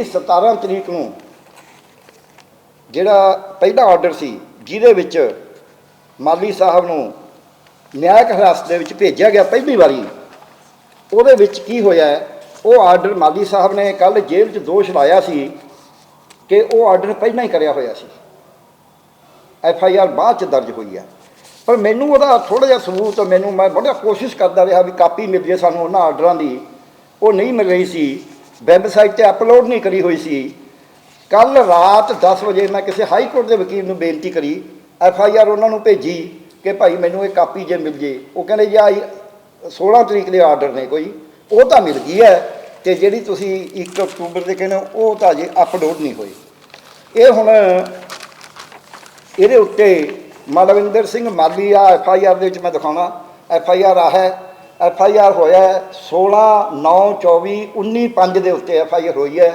ਜਿਹੜੀ 17 ਤਰੀਕ ਨੂੰ ਜਿਹੜਾ ਪਹਿਲਾ ਆਰਡਰ ਸੀ, ਜਿਹਦੇ ਵਿੱਚ ਮਾਲੀ ਸਾਹਿਬ ਨੂੰ ਨਿਆਇਕ ਹਿਰਾਸਤ ਦੇ ਵਿੱਚ ਭੇਜਿਆ ਗਿਆ ਪਹਿਲੀ ਵਾਰੀ, ਉਹਦੇ ਵਿੱਚ ਕੀ ਹੋਇਆ ਉਹ ਆਰਡਰ ਮਾਲੀ ਸਾਹਿਬ ਨੇ ਕੱਲ ਜੇਲ੍ਹ 'ਚ ਦੋਸ਼ ਲਾਇਆ ਸੀ ਕਿ ਉਹ ਆਰਡਰ ਪਹਿਲਾਂ ਹੀ ਕਰਿਆ ਹੋਇਆ ਸੀ। ਐਫ ਆਈ ਆਰ ਬਾਅਦ 'ਚ ਦਰਜ ਹੋਈ ਹੈ। ਪਰ ਮੈਨੂੰ ਉਹਦਾ ਥੋੜਾ ਜਿਹਾ ਸਬੂਤ, ਮੈਨੂੰ ਮੈਂ ਬੜਾ ਕੋਸ਼ਿਸ਼ ਕਰਦਾ ਰਿਹਾ ਵੀ ਕਾਪੀ ਮਿਲ ਜੇ ਸਾਨੂੰ ਉਹਨਾਂ ਆਰਡਰਾਂ ਦੀ, ਉਹ ਨਹੀਂ ਮਿਲ ਰਹੀ ਸੀ। ਵੈਬਸਾਈਟ ਤੇ ਅਪਲੋਡ ਨਹੀਂ ਕਰੀ ਹੋਈ ਸੀ। ਕੱਲ ਰਾਤ 10 ਵਜੇ ਮੈਂ ਕਿਸੇ ਹਾਈ ਕੋਰਟ ਦੇ ਵਕੀਲ ਨੂੰ ਬੇਨਤੀ ਕਰੀ ਐਫ ਆਈ ਆਰ ਉਹਨਾਂ ਨੂੰ ਭੇਜੀ ਕਿ ਭਾਈ ਮੈਨੂੰ ਇਹ ਕਾਪੀ ਜੇ ਮਿਲ ਜੇ। ਉਹ ਕਹਿੰਦੇ ਜੀ ਆਹ 16 ਤਰੀਕ ਦੇ ਆਰਡਰ ਨੇ ਕੋਈ। ਉਹ ਤਾਂ ਮਿਲ ਗਈ ਹੈ ਤੇ ਜਿਹੜੀ ਤੁਸੀਂ 1 ਅਕਤੂਬਰ ਦੇ ਕਹਿੰਦੇ ਹੋ, ਉਹ ਤਾਂ ਅਜੇ ਅਪਲੋਡ ਨਹੀਂ ਹੋਈ। ਇਹ ਹੁਣ ਇਹਦੇ ਉੱਤੇ ਮਲਵਿੰਦਰ ਸਿੰਘ ਮਾਲੀ ਆ ਐਫ ਆਈ ਆਰ ਦੇ ਵਿੱਚ ਮੈਂ ਦਿਖਾਉਣਾ। ਐਫ ਆਈ ਆਰ ਆ ਹੈ। ਐਫ ਆਈ ਆਰ ਹੋਇਆ ਹੈ 16 9 24 19 5 ਦੇ ਉੱਤੇ ਐਫ ਆਈ ਆਰ ਹੋਈ ਹੈ।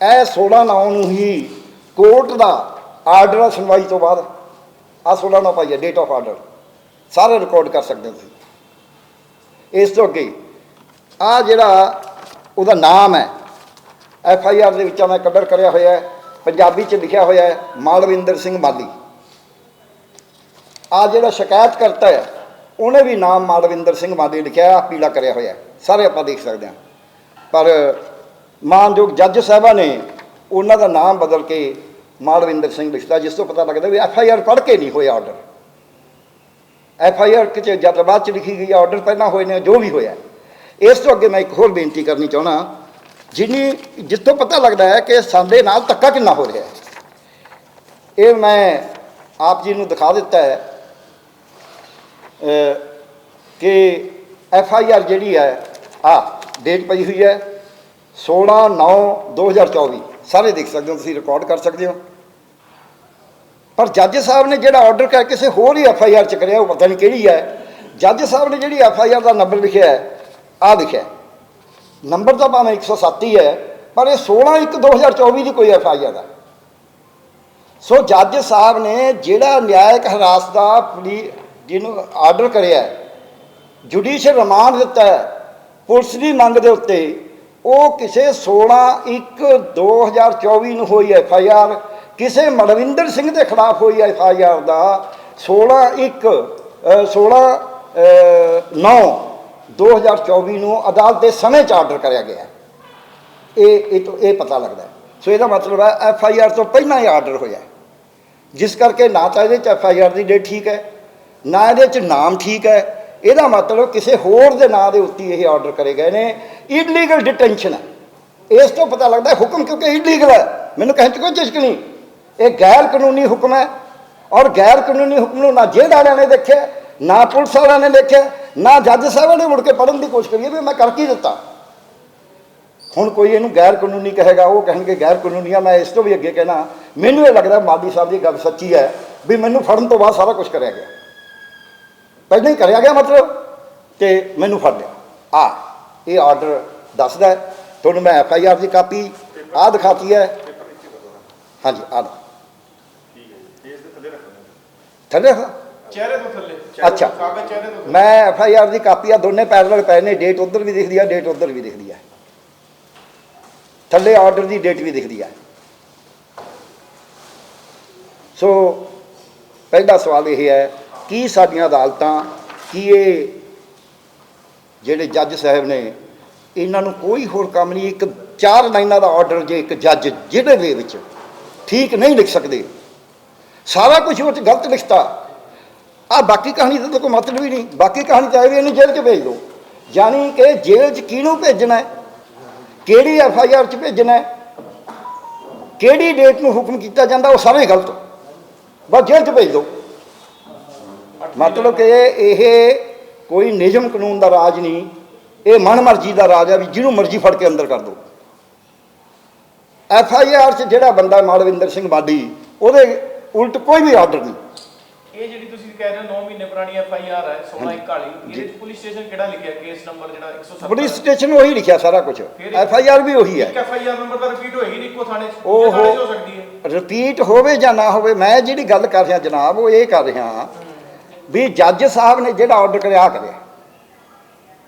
ਇਹ 16 9 ਨੂੰ ਹੀ ਕੋਰਟ ਦਾ ਆਰਡਰ ਆ ਸੁਣਵਾਈ ਤੋਂ ਬਾਅਦ। ਆ 16 9 ਪਾਈ ਹੈ ਡੇਟ ਆਫ ਆਰਡਰ ਸਾਰੇ ਰਿਕਾਰਡ ਕਰ ਸਕਦੇ ਹੋ ਤੁਸੀਂ। ਇਸ ਤੋਂ ਅੱਗੇ, ਆ ਜਿਹੜਾ ਉਹਦਾ ਨਾਮ ਹੈ, ਐਫ ਆਈ ਆਰ ਦੇ ਵਿੱਚ ਮੈਂ ਕਲਰ ਕਰਿਆ ਹੋਇਆ ਹੈ, ਪੰਜਾਬੀ ਚ ਲਿਖਿਆ ਹੋਇਆ ਹੈ, ਮਾਲਵਿੰਦਰ ਸਿੰਘ ਮਾਲੀ। ਆ ਜਿਹੜਾ ਸ਼ਿਕਾਇਤ ਕਰਤਾ ਹੈ ਉਹਨੇ ਵੀ ਨਾਮ ਮਾਲਵਿੰਦਰ ਸਿੰਘ ਮਾਲੀ ਲਿਖਿਆ ਹੈ, ਪੀਲਾ ਕਰਿਆ ਹੋਇਆ ਸਾਰੇ ਆਪਾਂ ਦੇਖ ਸਕਦੇ ਹਾਂ। ਪਰ ਮਾਨਯੋਗ ਜੱਜ ਸਾਹਿਬਾਂ ਨੇ ਉਹਨਾਂ ਦਾ ਨਾਮ ਬਦਲ ਕੇ ਮਾਲਵਿੰਦਰ ਸਿੰਘ ਲਿਖਤਾ ਜਿਸ ਤੋਂ ਪਤਾ ਲੱਗਦਾ ਵੀ ਐਫ ਆਈ ਆਰ ਪੜ੍ਹ ਕੇ ਨਹੀਂ ਹੋਇਆ ਆਰਡਰ ਐਫ ਆਈ ਆਰ ਕਿਤੇ ਜਦ ਬਾਅਦ ਚ ਲਿਖੀ ਗਈ ਆਰਡਰ ਪਹਿਲਾਂ ਹੋਏ ਨੇ ਜੋ ਵੀ ਹੋਇਆ ਇਸ ਤੋਂ ਅੱਗੇ ਮੈਂ ਇੱਕ ਹੋਰ ਬੇਨਤੀ ਕਰਨੀ ਚਾਹਣਾ ਜਿਨੀ ਜਿੱਥੋਂ ਪਤਾ ਲੱਗਦਾ ਹੈ ਕਿ ਸਾਡੇ ਨਾਲ ਧੱਕਾ ਕਿੰਨਾ ਹੋ ਰਿਹਾ ਹੈ। ਇਹ ਮੈਂ ਆਪ ਜੀ ਨੂੰ ਦਿਖਾ ਦਿੱਤਾ ਹੈ ਕਿ ਐਫ ਆਈ ਆਰ ਜਿਹੜੀ ਹੈ, ਆ ਡੇਟ ਪਈ ਹੋਈ ਹੈ 16 9 2024 ਸਾਰੇ ਦੇਖ ਸਕਦੇ ਹੋ, ਤੁਸੀਂ ਰਿਕਾਰਡ ਕਰ ਸਕਦੇ ਹੋ। ਪਰ ਜੱਜ ਸਾਹਿਬ ਨੇ ਜਿਹੜਾ ਆਰਡਰ ਕਰ ਕਿਸੇ ਹੋਰ ਹੀ ਐਫ ਆਈ ਆਰ ਚ ਕਰਿਆ, ਉਹ ਪਤਾ ਨਹੀਂ ਕਿਹੜੀ ਹੈ। ਜੱਜ ਸਾਹਿਬ ਨੇ ਜਿਹੜੀ ਐਫ ਆਈ ਆਰ ਦਾ ਨੰਬਰ ਲਿਖਿਆ ਹੈ, ਆ ਲਿਖਿਆ ਨੰਬਰ ਤਾਂ ਭਾਵੇਂ 107 ਹੀ ਹੈ, ਪਰ ਇਹ 16 1 2024 ਦੀ ਕੋਈ ਐਫ ਆਈ ਆਰ ਹੈ ਸੋ ਜੱਜ ਸਾਹਿਬ ਨੇ ਜਿਹੜਾ ਨਿਆਇਕ ਹਿਰਾਸਤ ਦਾ ਜਿਹਨੂੰ ਆਰਡਰ ਕਰਿਆ ਹੈ ਜੁਡੀਸ਼ੀਅਲ ਰਿਮਾਂਡ ਦਿੱਤਾ ਪੁਲਿਸ ਦੀ ਮੰਗ ਦੇ ਉੱਤੇ ਉਹ ਕਿਸੇ 16 1 2024 ਨੂੰ ਹੋਈ ਐਫ ਆਈ ਆਰ ਕਿਸੇ ਮਨਵਿੰਦਰ ਸਿੰਘ ਦੇ ਖਿਲਾਫ ਹੋਈ ਐਫ ਆਈ ਆਰ ਦਾ 16 1 ਅ, 16 ਅ, 9 2024 ਨੂੰ ਅਦਾਲਤ ਦੇ ਸਮੇਂ ਚ ਆਰਡਰ ਕਰਿਆ ਗਿਆ ਇਹ ਇਹ ਤੋਂ ਇਹ ਪਤਾ ਲੱਗਦਾ ਸੋ ਇਹਦਾ ਮਤਲਬ ਹੈ ਐਫ ਆਈ ਆਰ ਤੋਂ ਪਹਿਲਾਂ ਹੀ ਆਰਡਰ ਹੋਇਆ ਜਿਸ ਕਰਕੇ ਨਾ ਤਾਂ ਇਹਦੇ ਚ ਐਫ ਆਈ ਆਰ ਦੀ ਡੇਟ ਠੀਕ ਹੈ ਨਾ ਇਹਦੇ ਚ ਨਾਮ ਠੀਕ ਹੈ। ਇਹਦਾ ਮਤਲਬ ਕਿਸੇ ਹੋਰ ਦੇ ਨਾਂ ਦੇ ਉੱਤੇ ਇਹ ਆਰਡਰ ਕਰੇ ਗਏ ਨੇ। ਇਲੀਗਲ ਡਿਟੈਂਸ਼ਨ ਇਸ ਤੋਂ ਪਤਾ ਲੱਗਦਾ ਹੁਕਮ ਕਿਉਂਕਿ ਇਲੀਗਲ ਹੈ। ਮੈਨੂੰ ਕਹਿਣ ਚ ਕੋਈ ਚਿਸ਼ਕ ਨਹੀਂ। ਇਹ ਗੈਰ ਕਾਨੂੰਨੀ ਹੁਕਮ ਹੈ। ਔਰ ਗੈਰ ਕਾਨੂੰਨੀ ਹੁਕਮ ਨੂੰ ਨਾ ਜੇਲ੍ਹ ਵਾਲਿਆਂ ਨੇ ਦੇਖਿਆ, ਨਾ ਪੁਲਿਸ ਵਾਲਿਆਂ ਨੇ ਦੇਖਿਆ, ਨਾ ਜੱਜ ਸਾਹਿਬਾਂ ਨੇ ਮੁੜ ਕੇ ਪੜਨ ਦੀ ਕੋਸ਼ਿਸ਼ ਕਰੀ ਵੀ ਮੈਂ ਕਰ ਕੀ ਦਿੱਤਾ। ਹੁਣ ਕੋਈ ਇਹਨੂੰ ਗੈਰ ਕਾਨੂੰਨੀ ਕਹੇਗਾ, ਉਹ ਕਹਿਣਗੇ ਗੈਰ ਕਾਨੂੰਨੀ ਆ, ਮੈਂ ਇਸ ਤੋਂ ਵੀ ਅੱਗੇ ਕਹਿਣਾ, ਮੈਨੂੰ ਇਹ ਲੱਗਦਾ ਮਾਲੀ ਸਾਹਿਬ ਦੀ ਗੱਲ ਸੱਚੀ ਹੈ ਵੀ ਮੈਨੂੰ ਫੜਨ ਤੋਂ ਬਾਅਦ ਸਾਰਾ ਕੁਝ ਕਰਿਆ ਗਿਆ। ਪਹਿਲਾਂ ਹੀ ਕਰਿਆ ਗਿਆ ਮਤਲਬ ਤੇ ਮੈਨੂੰ ਫੜ ਲਿਆ। ਆ ਇਹ ਆਰਡਰ ਦੱਸਦਾ ਹੈ। ਤੁਹਾਨੂੰ ਮੈਂ ਐਫ ਆਈ ਆਰ ਦੀ ਕਾਪੀ ਆ ਦਿਖਾਤੀ ਹੈ। ਹਾਂਜੀ ਆ ਥੱਲੇ ਰੱਖਾਂ? ਚਿਹਰੇ ਤੋਂ ਥੱਲੇ। ਅੱਛਾ। ਕਾਗਜ਼ ਚਿਹਰੇ ਤੋਂ ਮੈਂ ਐਫ ਆਈ ਆਰ ਦੀ ਕਾਪੀ ਆ ਦੋਨੇ ਪੈਰਲਲ ਪਏ ਨੇ ਡੇਟ ਉਧਰ ਵੀ ਦਿਖਦੀ ਆ ਡੇਟ ਉਧਰ ਵੀ ਦਿਖਦੀ ਆ। ਥੱਲੇ ਆਰਡਰ ਦੀ ਡੇਟ ਵੀ ਦਿਖਦੀ ਆ। ਸੋ ਪਹਿਲਾ ਸਵਾਲ ਇਹ ਹੈ ਕੀ ਸਾਡੀਆਂ ਅਦਾਲਤਾਂ, ਕੀ ਇਹ ਜਿਹੜੇ ਜੱਜ ਸਾਹਿਬ ਨੇ, ਇਹਨਾਂ ਨੂੰ ਕੋਈ ਹੋਰ ਕੰਮ ਨਹੀਂ, ਇੱਕ ਚਾਰ ਲਾਈਨਾਂ ਦਾ ਆਰਡਰ ਜੇ ਇੱਕ ਜੱਜ ਜਿਹਦੇ ਦੇ ਵਿੱਚ ਠੀਕ ਨਹੀਂ ਲਿਖ ਸਕਦੇ। ਸਾਰਾ ਕੁਝ ਉਹ 'ਚ ਗਲਤ ਲਿਖਤਾ। ਆ ਬਾਕੀ ਕਹਾਣੀ ਦਾ ਤਾਂ ਕੋਈ ਮਤਲਬ ਹੀ ਨਹੀਂ। ਬਾਕੀ ਕਹਾਣੀ ਤਾਂ ਇਹ ਵੀ ਇਹਨੂੰ ਜੇਲ੍ਹ 'ਚ ਭੇਜ ਦਿਓ ਯਾਨੀ ਕਿ ਜੇਲ੍ਹ 'ਚ ਕਿਹਨੂੰ ਭੇਜਣਾ ਹੈ? ਕਿਹੜੀ ਐਫ ਆਈ ਆਰ 'ਚ ਭੇਜਣਾ ਹੈ? ਕਿਹੜੀ ਡੇਟ ਨੂੰ ਹੁਕਮ ਕੀਤਾ ਜਾਂਦਾ, ਉਹ ਸਾਰੇ ਗਲਤ। ਬਸ ਜੇਲ੍ਹ 'ਚ ਭੇਜ ਦਿਓ ਮਤਲਬ ਕਿ ਇਹ ਕੋਈ ਨਿਯਮ ਕਾਨੂੰਨ ਦਾ ਰਾਜ ਨਹੀਂ ਇਹ ਮਨਮਰਜ਼ੀ ਦਾ ਰਾਜ ਹੈ ਵੀ ਜਿਹਨੂੰ ਮਰਜ਼ੀ ਫੜ ਕੇ ਅੰਦਰ ਕਰ ਦਿਓ ਐਫ ਆਈ ਆਰ 'ਚ ਜਿਹੜਾ ਬੰਦਾ ਮਾਲਵਿੰਦਰ ਸਿੰਘ ਬਾਡੀ ਉਹਦੇ ਉਲਟ ਕੋਈ ਵੀ ਆਰਡਰ ਨਹੀਂ। ਇਹ ਜਿਹੜੀ ਤੁਸੀਂ ਕਹਿ ਰਹੇ ਹੋ 9 ਮਹੀਨੇ ਪੁਰਾਣੀ ਐਫ ਆਈ ਆਰ ਹੈ 1641 ਇਹਦੇ ਪੁਲਿਸ ਸਟੇਸ਼ਨ ਕਿਹੜਾ ਲਿਖਿਆ ਕੇਸ ਨੰਬਰ ਜਿਹੜਾ 170 ਪੁਲਿਸ ਸਟੇਸ਼ਨ ਉਹੀ ਲਿਖਿਆ ਸਾਰਾ ਕੁਝ ਐਫ ਆਈ ਆਰ ਵੀ ਉਹੀ ਹੈ। ਐਫ ਆਈ ਆਰ ਨੰਬਰ ਤਾਂ ਰਿਪੀਟ ਹੋਏਗੀ ਨਹੀਂ ਇੱਕੋ ਥਾਣੇ 'ਚ। ਹੋ ਸਕਦੀ ਹੈ? ਰਿਪੀਟ ਹੋਵੇ ਜਾਂ ਨਾ ਹੋਵੇ ਮੈਂ ਜਿਹੜੀ ਗੱਲ ਕਰ ਰਿਹਾ ਜਨਾਬ ਉਹ ਇਹ ਕਰ ਰਿਹਾ ਵੀ ਜੱਜ ਸਾਹਿਬ ਨੇ ਜਿਹੜਾ ਆਰਡਰ ਕਰਿਆ ਕਰਿਆ।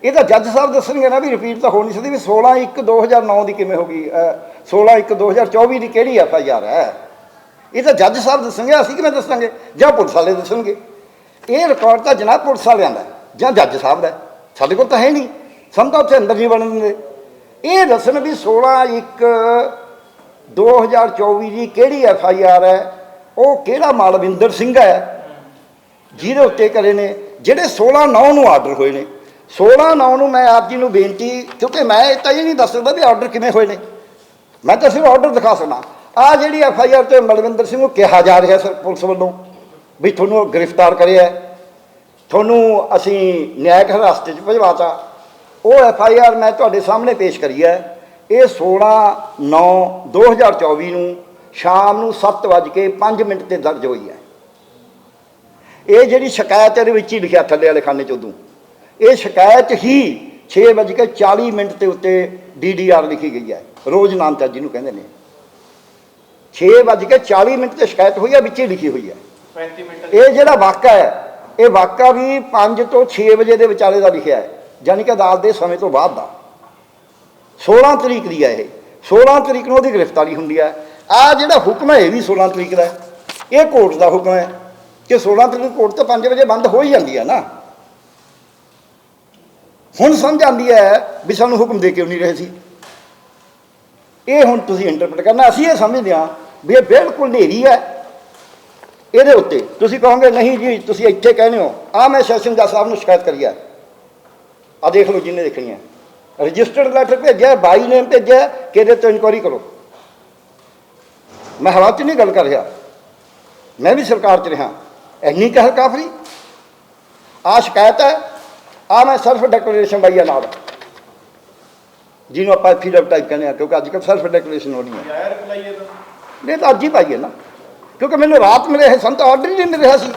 ਇਹ ਤਾਂ ਜੱਜ ਸਾਹਿਬ ਦੱਸਣਗੇ ਨਾ ਵੀ ਰਿਪੀਟ ਤਾਂ ਹੋ ਨਹੀਂ ਸਕਦੀ ਵੀ 16 1 2009 ਦੀ ਕਿਵੇਂ ਹੋ ਗਈ ਅਹ, 16 1 2024 ਦੀ ਕਿਹੜੀ ਐਫ ਆਈ ਆਰ ਹੈ? ਇਹ ਤਾਂ ਜੱਜ ਸਾਹਿਬ ਦੱਸਣਗੇ ਅਸੀਂ ਕਿਵੇਂ ਦੱਸਾਂਗੇ? ਜਾਂ ਪੁਲਿਸ ਵਾਲੇ ਦੱਸਣਗੇ। ਇਹ ਰਿਕਾਰਡ ਤਾਂ ਜਨਾਬ ਪੁਲਿਸ ਵਾਲਿਆਂ ਦਾ ਜਾਂ ਜੱਜ ਸਾਹਿਬ ਦਾ ਸਾਡੇ ਕੋਲ ਤਾਂ ਹੈ ਨਹੀਂ। ਸਾਨੂੰ ਤਾਂ ਉੱਥੇ ਅੰਦਰ ਨਹੀਂ ਵੜਨ ਦਿੰਦੇ। ਇਹ ਦੱਸਣ ਵੀ 16 1 2024 ਦੀ ਕਿਹੜੀ ਐਫ ਆਈ ਆਰ ਹੈ? ਉਹ ਕਿਹੜਾ ਮਾਲਵਿੰਦਰ ਸਿੰਘ ਹੈ? ਜਿਹਦੇ ਉੱਤੇ ਕਰੇ ਨੇ, ਜਿਹੜੇ 16 9 ਨੂੰ ਆਰਡਰ ਹੋਏ ਨੇ। 16 9 ਨੂੰ ਮੈਂ ਆਪ ਜੀ ਨੂੰ ਬੇਨਤੀ, ਕਿਉਂਕਿ ਮੈਂ ਇਹ ਤਾਂ ਇਹ ਨਹੀਂ ਦੱਸ ਸਕਦਾ ਵੀ ਆਰਡਰ ਕਿਵੇਂ ਹੋਏ ਨੇ। ਮੈਂ ਤਾਂ ਸਿਰਫ ਆਰਡਰ ਦਿਖਾ ਸਕਦਾ। ਆ ਜਿਹੜੀ ਐਫ ਆਈ ਆਰ ਤੇ ਮਲਵਿੰਦਰ ਸਿੰਘ ਨੂੰ ਕਿਹਾ ਜਾ ਰਿਹਾ ਸਰ ਪੁਲਿਸ ਵੱਲੋਂ ਵੀ ਤੁਹਾਨੂੰ ਗ੍ਰਿਫਤਾਰ ਕਰਿਆ ਤੁਹਾਨੂੰ ਅਸੀਂ ਨਿਆਇਕ ਹਿਰਾਸਤ 'ਚ ਭਜਵਾਤਾ। ਉਹ ਐਫ ਆਈ ਆਰ ਮੈਂ ਤੁਹਾਡੇ ਸਾਹਮਣੇ ਪੇਸ਼ ਕਰੀ ਹੈ। ਇਹ 16 9 2024 ਨੂੰ ਸ਼ਾਮ ਨੂੰ 7:05 ਮਿੰਟ ਤੇ ਦਰਜ ਹੋਈ ਹੈ। ਇਹ ਜਿਹੜੀ ਸ਼ਿਕਾਇਤ ਇਹਦੇ ਵਿੱਚ ਹੀ ਲਿਖਿਆ ਥੱਲੇ ਵਾਲੇ ਖਾਨੇ ਚ ਉਦੋਂ। ਇਹ ਸ਼ਿਕਾਇਤ ਹੀ 6:40 ਮਿੰਟ ਦੇ ਉੱਤੇ ਡੀਡੀਆਰ ਲਿਖੀ ਗਈ ਹੈ। ਰੋਜ਼ ਨਾਮਚੰਦ ਜੀ ਨੂੰ ਕਹਿੰਦੇ ਨੇ। 6:40 ਮਿੰਟ ਤੇ ਸ਼ਿਕਾਇਤ ਹੋਈ ਹੈ ਵਿੱਚ ਹੀ ਲਿਖੀ ਹੋਈ ਹੈ। 35 ਮਿੰਟ ਇਹ ਜਿਹੜਾ ਵਾਕਾ ਹੈ ਇਹ ਵਾਕਾ ਵੀ 5 ਤੋਂ 6 ਵਜੇ ਦੇ ਵਿਚਾਲੇ ਦਾ ਲਿਖਿਆ ਹੈ। ਯਾਨੀ ਕਿ ਅਦਾਲਤ ਦੇ ਸਮੇਂ ਤੋਂ ਬਾਅਦ ਦਾ। 16 ਤਰੀਕ ਦੀ ਹੈ ਇਹ। 16 ਤਰੀਕ ਨੂੰ ਉਹਦੀ ਗ੍ਰਿਫਤਾਰੀ ਹੁੰਦੀ ਹੈ। ਆ ਜਿਹੜਾ ਹੁਕਮ ਹੈ ਇਹ ਵੀ 16 ਤਰੀਕ ਦਾ ਹੈ। ਇਹ ਕੋਰਟ ਦਾ ਹੁਕਮ ਹੈ। ਕਿ 16 ਤਰੀਕ ਨੂੰ ਕੋਰਟ ਤਾਂ 5 ਵਜੇ ਬੰਦ ਹੋ ਹੀ ਜਾਂਦੀ ਹੈ ਨਾ। ਹੁਣ ਸਮਝ ਆਉਂਦੀ ਹੈ ਵੀ ਸਾਨੂੰ ਹੁਕਮ ਦੇ ਕਿਉਂ ਨਹੀਂ ਰਹੇ ਸੀ। ਇਹ ਹੁਣ ਤੁਸੀਂ ਇੰਟਰਪ੍ਰੀਟ ਕਰਨਾ, ਅਸੀਂ ਇਹ ਸਮਝਦੇ ਹਾਂ ਵੀ ਇਹ ਬਿਲਕੁਲ ਹਨੇਰੀ ਹੈ। ਇਹਦੇ ਉੱਤੇ ਤੁਸੀਂ ਕਹੋਗੇ, ਨਹੀਂ ਜੀ, ਤੁਸੀਂ ਇੱਥੇ ਕਹਿੰਦੇ ਹੋ। ਆ ਮੈਂ ਸੈਸ਼ਨ ਜੱਜ ਸਾਹਿਬ ਨੂੰ ਸ਼ਿਕਾਇਤ ਕਰੀ ਹੈ। ਆ ਦੇਖ ਲਓ ਜਿੰਨੇ ਦੇਖਣੀ ਹੈ। ਰਜਿਸਟਰਡ ਲੈਟਰ ਭੇਜਿਆ ਬਾਈ ਨੇਮ ਭੇਜਿਆ ਕਿ ਇਹਦੇ ਤੋਂ ਇਨਕੁਆਰੀ ਕਰੋ। ਮੈਂ ਹਵਾ 'ਚ ਨਹੀਂ ਗੱਲ ਕਰ ਰਿਹਾ। ਮੈਂ ਵੀ ਸਰਕਾਰ 'ਚ ਰਿਹਾ। ਇੰਨੀ ਕਹਿਰ ਕਾਫਰੀ? ਆ ਸ਼ਿਕਾਇਤ ਹੈ ਆ ਮੈਂ ਸੈਲਫ ਡੈਕਲੇਰੇਸ਼ਨ ਬਾਈ ਆ ਨਾਲ। ਜਿਹਨੂੰ ਆਪਾਂ ਫੀਡਰ ਟਾਈਪ ਕਹਿੰਦੇ ਆ ਕਿਉਂਕਿ ਅੱਜ ਕੱਲ੍ਹ ਸੈਲਫ ਡੈਕਲੇਰੇਸ਼ਨ ਹੋਣੀ ਹੈ ਆਇਆ ਰਿਪਲਾਈ ਨਹੀਂ ਤਾਂ ਅੱਜ ਹੀ ਪਾਈਏ ਨਾ। ਕਿਉਂਕਿ ਮੈਨੂੰ ਰਾਤ ਮਿਲੇ ਹੈ ਸਾਨੂੰ ਤਾਂ ਆਰਡਰ ਹੀ ਨਹੀਂ ਮਿਲ ਰਿਹਾ ਸੀ।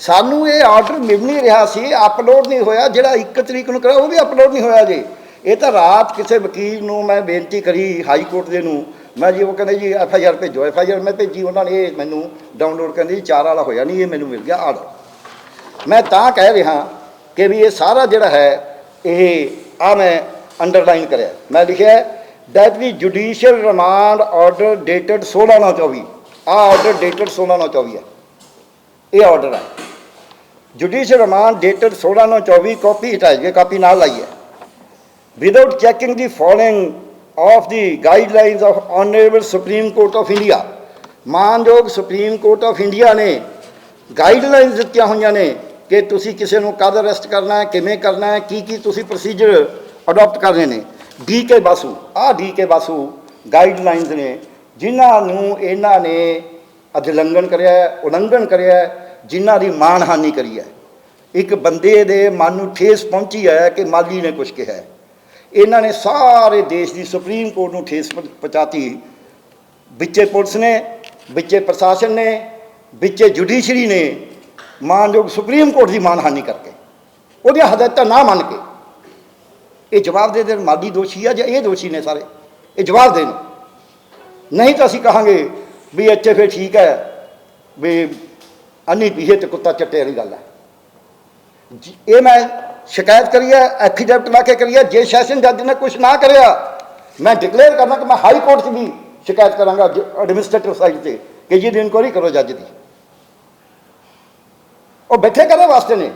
ਸਾਨੂੰ ਇਹ ਆਰਡਰ ਮਿਲ ਨਹੀਂ ਰਿਹਾ ਸੀ ਅਪਲੋਡ ਨਹੀਂ ਹੋਇਆ ਜਿਹੜਾ 1 ਤਰੀਕ ਨੂੰ ਕਰਿਆ ਉਹ ਵੀ ਅਪਲੋਡ ਨਹੀਂ ਹੋਇਆ ਜੀ। ਇਹ ਤਾਂ ਰਾਤ ਕਿਸੇ ਵਕੀਲ ਨੂੰ ਮੈਂ ਬੇਨਤੀ ਕਰੀ ਹਾਈ ਕੋਰਟ ਦੇ ਨੂੰ ਮੈਂ ਜੀ ਉਹ ਕਹਿੰਦੇ ਜੀ ਐਫ ਆਈ ਆਰ ਭੇਜੋ। ਐਫ ਆਈ ਆਰ ਮੈਂ ਭੇਜੀ, ਉਹਨਾਂ ਨੇ ਇਹ ਮੈਨੂੰ ਡਾਊਨਲੋਡ ਕਹਿੰਦੇ ਜੀ ਚਾਰ ਵਾਲਾ ਹੋਇਆ ਨਹੀਂ, ਇਹ ਮੈਨੂੰ ਮਿਲ ਗਿਆ ਆਰਡਰ। ਮੈਂ ਤਾਂ ਕਹਿ ਰਿਹਾ ਕਿ ਵੀ ਇਹ ਸਾਰਾ ਜਿਹੜਾ ਹੈ, ਇਹ ਆ ਮੈਂ ਅੰਡਰਲਾਈਨ ਕਰਿਆ। ਮੈਂ ਲਿਖਿਆ, that the judicial remand order dated 16 ਨਾਲ 24 ਆ ਆਰਡਰ ਡੇਟਡ 16 ਨਾਲ 24 ਹੈ। ਇਹ ਆਰਡਰ ਹੈ। ਜੁਡੀਸ਼ੀਅਲ ਰਿਮਾਂਡ ਡੇਟਡ 16 ਨੂੰ 24 ਕਾਪੀ ਹਟਾਈ ਕਾਪੀ ਨਾਲ ਲਾਈ ਹੈ। Without checking the following of the guidelines of honourable Supreme Court of India ਮਾਨਯੋਗ ਸੁਪਰੀਮ ਕੋਰਟ ਆਫ ਇੰਡੀਆ ਨੇ ਗਾਈਡਲਾਈਨਸ ਦਿੱਤੀਆਂ ਹੋਈਆਂ ਨੇ ਕਿ ਤੁਸੀਂ ਕਿਸੇ ਨੂੰ ਕਦ ਅਰੈਸਟ ਕਰਨਾ ਹੈ ਕਿਵੇਂ ਕਰਨਾ ਹੈ ਕੀ ਕੀ ਤੁਸੀਂ ਪ੍ਰੋਸੀਜਰ ਅਡਾਪਟ ਕਰਨੇ ਨੇ। ਡੀ ਕੇ ਬਾਸੂ ਆਹ ਡੀ ਕੇ ਬਾਸੂ ਗਾਈਡਲਾਈਨਸ ਨੇ ਜਿਨ੍ਹਾਂ ਨੂੰ ਇਹਨਾਂ ਨੇ ਅਧਿਲੰਘਣ ਕਰਿਆ ਹੈ, ਉਲੰਘਣ ਕਰਿਆ ਹੈ, ਜਿਨ੍ਹਾਂ ਦੀ ਮਾਣਹਾਨੀ ਕਰੀ ਹੈ। ਇੱਕ ਬੰਦੇ ਦੇ ਮਨ ਨੂੰ ਠੇਸ ਪਹੁੰਚੀ ਹੈ ਕਿ ਮਾਲੀ ਨੇ ਕੁਝ ਕਿਹਾ ਹੈ। ਇਹਨਾਂ ਨੇ ਸਾਰੇ ਦੇਸ਼ ਦੀ ਸੁਪਰੀਮ ਕੋਰਟ ਨੂੰ ਠੇਸ ਪਹੁੰ- ਪਹੁੰਚਾਤੀ। ਵਿੱਚੇ ਪੁਲਿਸ ਨੇ, ਵਿੱਚੇ ਪ੍ਰਸ਼ਾਸਨ ਨੇ, ਵਿੱਚੇ ਜੁਡੀਸ਼ਰੀ ਨੇ ਮਾਨਯੋਗ ਸੁਪਰੀਮ ਕੋਰਟ ਦੀ ਮਾਨਹਾਨੀ ਕਰਕੇ, ਉਹਦੀਆਂ ਹਦਾਇਤਾਂ ਨਾ ਮੰਨ ਕੇ, ਇਹ ਜਵਾਬ ਦੇ ਦੇਣ ਮਾਲੀ ਦੋਸ਼ੀ ਆ ਜਾਂ ਇਹ ਦੋਸ਼ੀ ਨੇ ਸਾਰੇ? ਇਹ ਜਵਾਬ ਦੇਣ। ਨਹੀਂ ਤਾਂ ਅਸੀਂ ਕਹਾਂਗੇ ਵੀ ਇੱਥੇ ਫਿਰ ਠੀਕ ਹੈ, ਵੀ ਅੰਨੀ ਪੀਹੇ ਤੇ ਕੁੱਤਾ ਚੱਟੇ ਵਾਲੀ ਗੱਲ ਹੈ। ਜੀ- ਇਹ ਮੈਂ ਸ਼ਿਕਾਇਤ ਕਰੀਏ ਹੈ ਐਫੀਡੈਵਿਟ ਲਾ ਕੇ ਕਰੀਏ, ਜੇ ਸੈਸ਼ਨ ਜੱਜ ਨੇ ਕੁਝ ਨਾ ਕਰਿਆ, ਮੈਂ ਡਿਕਲੇਅਰ ਕਰਨਾ ਕਿ ਮੈਂ ਹਾਈ ਕੋਰਟ 'ਚ ਵੀ ਸ਼ਿਕਾਇਤ ਕਰਾਂਗਾ ਐਡਮਿਨਿਸਟ੍ਰੇਟਿਵ ਸਾਈਡ ਤੇ, ਕਿ ਜੀ ਦੀ ਇਨਕੁਆਇਰੀ ਕਰੋ ਜੱਜ ਦੀ। ਉਹ ਬੈਠੇ ਕਰੇ ਵਾਸਤੇ ਨੇ?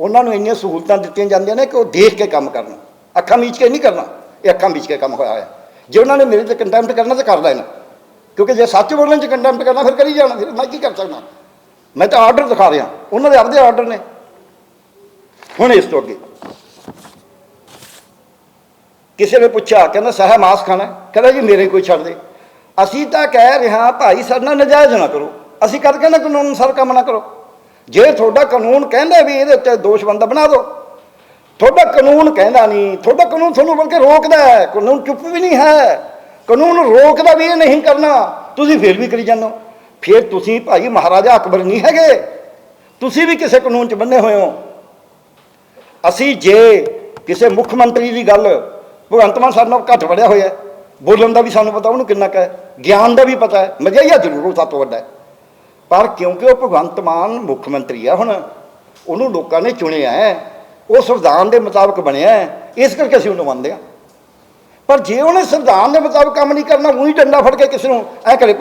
ਉਹਨਾਂ ਨੂੰ ਇੰਨੀਆਂ ਸਹੂਲਤਾਂ ਦਿੱਤੀਆਂ ਜਾਂਦੀਆਂ ਨੇ ਕਿ ਉਹ ਦੇਖ ਕੇ ਕੰਮ ਕਰਨ। ਅੱਖਾਂ ਮੀਚ ਕੇ ਨਹੀਂ ਕਰਨਾ, ਇਹ ਅੱਖਾਂ ਮੀਚ ਕੇ ਕੰਮ ਹੋਇਆ ਹੈ। ਜੇ ਉਹਨਾਂ ਨੇ ਮੇਰੇ ਤੇ ਕੰਟੈਂਪਟ ਕਰਨਾ ਤਾਂ ਕਰ ਲੈਣਾ। ਕਿਉਂਕਿ ਜੇ ਸੱਚ ਬੋਲਣ 'ਚ ਕੰਟੈਂਪਟ ਕਰਨਾ, ਫਿਰ ਕਰੀ ਜਾਣਾ, ਫਿਰ ਮੈਂ ਕੀ ਕਰ ਸਕਦਾ? ਮੈਂ ਤਾਂ ਆਰਡਰ ਦਿਖਾ ਰਿਹਾ। ਉਹਨਾਂ ਦੇ ਆਪਦੇ ਆਰਡਰ ਨੇ। ਹੁਣ ਇਸ ਤੋਂ ਅੱਗੇ। ਕਿਸੇ ਨੇ ਪੁੱਛਿਆ, ਕਹਿੰਦਾ, ਸਾਹਿਬ, ਮਾਸ ਖਾਣਾ ਕਹਿੰਦਾ, ਜੀ, ਮੇਰੇ ਕੋਈ ਛੱਡ ਦੇ। ਅਸੀਂ ਤਾਂ ਕਹਿ ਰਹੇ ਹਾਂ, ਭਾਈ, ਸਾਡੇ ਨਾਲ ਨਜਾਇਜ਼ ਨਾ ਕਰੋ। ਅਸੀਂ ਕਦ ਕਹਿੰਦਾ ਕਾਨੂੰਨ ਅਨੁਸਾਰ ਕੰਮ ਨਾ ਕਰੋ? ਜੇ ਤੁਹਾਡਾ ਕਾਨੂੰਨ ਕਹਿੰਦਾ ਵੀ ਇਹਦੇ ਉੱਤੇ ਦੋਸ਼ਬੰਦ ਬਣਾ ਦਿਓ ਤੁਹਾਡਾ ਕਾਨੂੰਨ ਕਹਿੰਦਾ ਨਹੀਂ, ਤੁਹਾਡਾ ਕਾਨੂੰਨ ਤੁਹਾਨੂੰ ਬਲਕਿ ਰੋਕਦਾ ਹੈ। ਕਾਨੂੰਨ ਚੁੱਪ ਵੀ ਨਹੀਂ ਹੈ। ਕਾਨੂੰਨ ਰੋਕਦਾ ਵੀ ਇਹ ਨਹੀਂ ਕਰਨਾ। ਤੁਸੀਂ ਫਿਰ ਵੀ ਕਰੀ ਜਾਂਦੇ ਹੋ। ਫਿਰ ਤੁਸੀਂ ਭਾਈ ਮਹਾਰਾਜਾ ਅਕਬਰ ਨਹੀਂ ਹੈਗੇ। ਤੁਸੀਂ ਵੀ ਕਿਸੇ ਕਾਨੂੰਨ 'ਚ ਬੰਨੇ ਹੋਏ ਹੋ। ਅਸੀਂ ਜੇ ਕਿਸੇ ਮੁੱਖ ਮੰਤਰੀ ਦੀ ਗੱਲ, ਭਗਵੰਤ ਮਾਨ ਸਾਡੇ ਨਾਲ ਘੱਟ ਵੜਿਆ ਹੋਇਆ ਬੋਲਣ ਦਾ ਵੀ ਸਾਨੂੰ ਪਤਾ, ਉਹਨੂੰ ਕਿੰਨਾ ਕੁ ਹੈ? ਗਿਆਨ ਦਾ ਵੀ ਪਤਾ ਹੈ ਮਜਈਆ ਜ਼ਰੂਰ ਉਹ ਸਭ ਤੋਂ ਵੱਡਾ ਪਰ ਕਿਉਂਕਿ ਉਹ ਭਗਵੰਤ ਮਾਨ ਮੁੱਖ ਮੰਤਰੀ ਆ ਹੁਣ, ਉਹਨੂੰ ਲੋਕਾਂ ਨੇ ਚੁਣਿਆ ਹੈ, ਉਹ ਸੰਵਿਧਾਨ ਦੇ ਮੁਤਾਬਕ ਬਣਿਆ ਹੈ, ਇਸ ਕਰਕੇ ਅਸੀਂ ਉਹਨੂੰ ਮੰਨਦੇ ਹਾਂ। ਪਰ ਜੇ ਉਹਨੇ ਸੰਵਿਧਾਨ ਦੇ ਮੁਤਾਬਕ ਕੰਮ ਨਹੀਂ ਕਰਨਾ, ਉਹੀ ਡੰਡਾ ਫੜ ਕੇ ਕਿਸੇ ਨੂੰ, ਐ ਕਰੇ